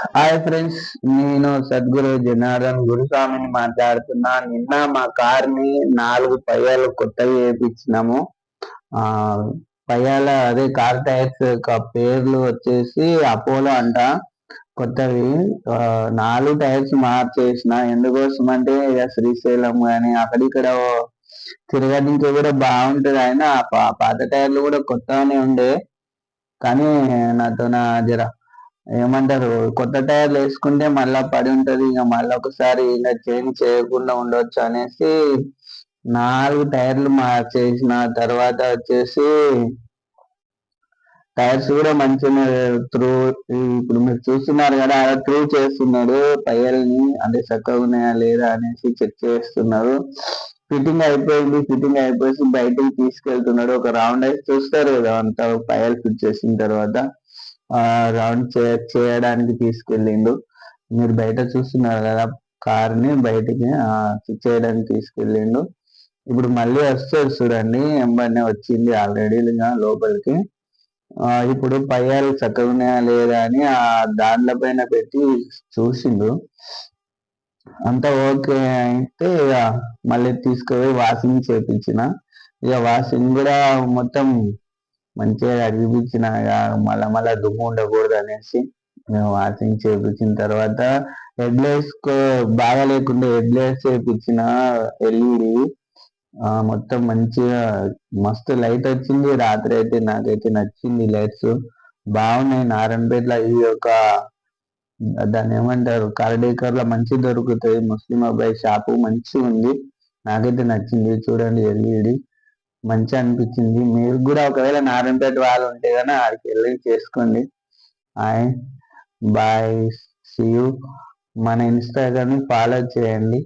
Hi friends నేను సద్గురు జనార్దన్ గురుస్వామిని మాట్లాడుతున్నా. నిన్న మా కార్ని నాలుగు పయ్యాలు కొత్తవి వేయించినాము ఆ పయ్యాల అదే కార్ టైర్స్ యొక్క పేర్లు వచ్చేసి అపోలో అంట. కొత్తవి నాలుగు టైర్స్ మార్చేసిన. ఎందుకోసం అంటే ఇక శ్రీశైలం కానీ అక్కడిక్కడ తిరగడానికి కూడా బాగుంటది ఆయన పాత టైర్లు కూడా కొత్తగానే ఉండే. కానీ నాతో నా జర ఏమంటారు? కొత్త టైర్లు వేసుకుంటే మళ్ళా పడి ఉంటది. ఇక మళ్ళీ ఒకసారి ఇంకా చేంజ్ చేయకుండా ఉండొచ్చు అనేసి నాలుగు టైర్లు మార్చేసిన తర్వాత వచ్చేసి టైర్స్ కూడా మంచిగా త్రూ ఇప్పుడు మీరు చూస్తున్నారు కదా అలా త్రూ చేస్తున్నాడు. పైల్ని అంటే చక్కగా ఉన్నాయా లేదా అనేసి చెక్ చేస్తున్నారు. ఫిట్టింగ్ అయిపోయింది. ఫిట్టింగ్ అయిపోయి బయటకి తీసుకెళ్తున్నాడు. ఒక రౌండ్ అయితే చూస్తారు కదా అంతా పయ్యలు ఫిట్ చేసిన తర్వాత. రౌండ్ చేయడానికి తీసుకెళ్ళిండు. మీరు బయట చూస్తున్నారు కదా కార్ని బయటికి చేయడానికి తీసుకెళ్ళిండు. ఇప్పుడు మళ్ళీ వస్తారు చూడండి ఎంబర్నే వచ్చింది ఆల్రెడీ లోపలికి. ఇప్పుడు పయ్యాలు చక్కగా ఉన్నాయా లేదా అని ఆ దాండ్ల పైన పెట్టి చూసిండు. అంతా ఓకే అయితే ఇక మళ్ళీ తీసుకుపోయి వాషింగ్ చేపించిన. ఇక వాషింగ్ కూడా మొత్తం మంచిగా అడిగిపించిన మళ్ళా మళ్ళా దుమ్ము ఉండకూడదు అనేసి మేము వాషింగ్ చేపించిన తర్వాత హెడ్ లైట్స్ బాగా లేకుండా హెడ్ లైట్స్ చేపించిన ఎల్ఈడి మొత్తం మంచిగా మస్తు లైట్ వచ్చింది. రాత్రి అయితే నాకైతే నచ్చింది లైట్స్. బాగున్నాయి. నారాయణపేటలో ఈ యొక్క దాన్ని ఏమంటారు కార్డేకర్లో మంచి దొరుకుతాయి. ముస్లిం అబ్బాయి షాపు మంచిగా ఉంది నాకైతే నచ్చింది. చూడండి ఎల్ఈడి. మంచి అనిపించింది. మీరు కూడా ఒకవేళ నారాయణపేట వాళ్ళు ఉంటే కానీ ఆడికి వెళ్ళి చేసుకోండి. Hi bye see you. మన ఇన్స్టాగ్రామ్ని ఫాలో చేయండి.